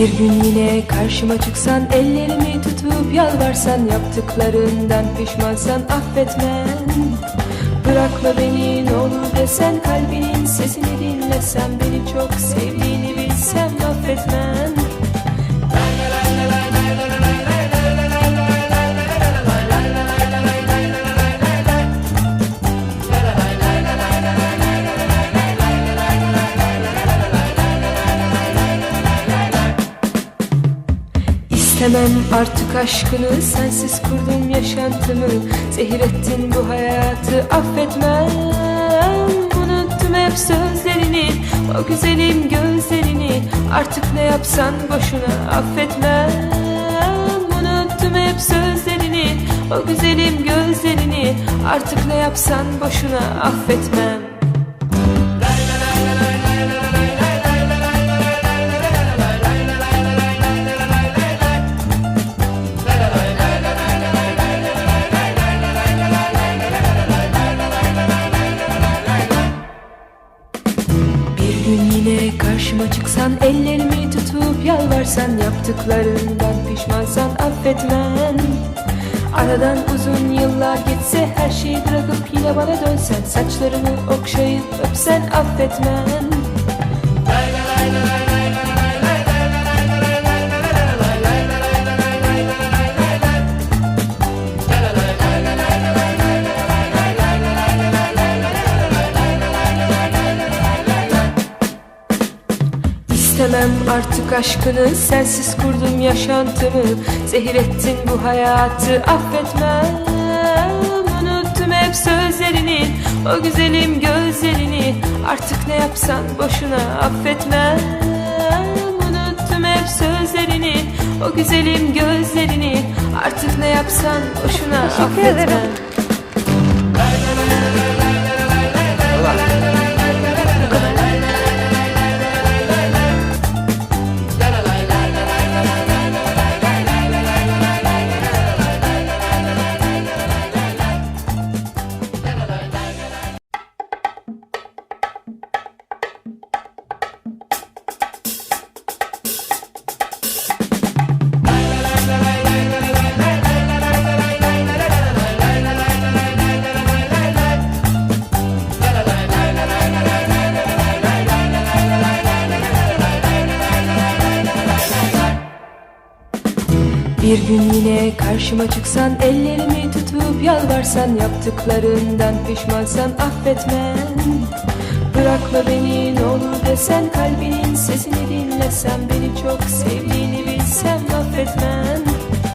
Bir gün yine karşıma çıksan Ellerimi tutup yalvarsan Yaptıklarından pişmansan affetmem Bırakma beni ne olur desen Kalbinin sesini dinlesem Beni çok sevdiğini bilsem affetmem İstemem artık aşkını Sensiz kurdum yaşantımı. Zehir ettin bu hayatı Affetmem. Unuttum hep sözlerini O güzelim gözlerini. Artık ne yapsan boşuna Affetmem. Unuttum hep sözlerini O güzelim gözlerini. Artık ne yapsan boşuna Affetmem çıksan Ellerimi tutup yalvarsan Yaptıklarından pişmansan affetmem. Aradan uzun yıllar geçse Her şeyi bırakıp yine bana dönsen Saçlarımı okşayıp öpsen affetmem İstemem artık aşkını Sensiz kurdum yaşantımı. Zehir ettin bu hayatı Affetmem. Unuttum hep sözlerini O güzelim gözlerini. Artık ne yapsan boşuna Affetmem. Unuttum hep sözlerini O güzelim gözlerini. Artık ne yapsan boşuna Teşekkür ederim. Bir gün yine karşıma çıksan Ellerimi tutup yalvarsan Yaptıklarından pişmansan affetmem Bırakma beni ne olur desen Kalbinin sesini dinlesem Beni çok sevdiğini bilsem affetmem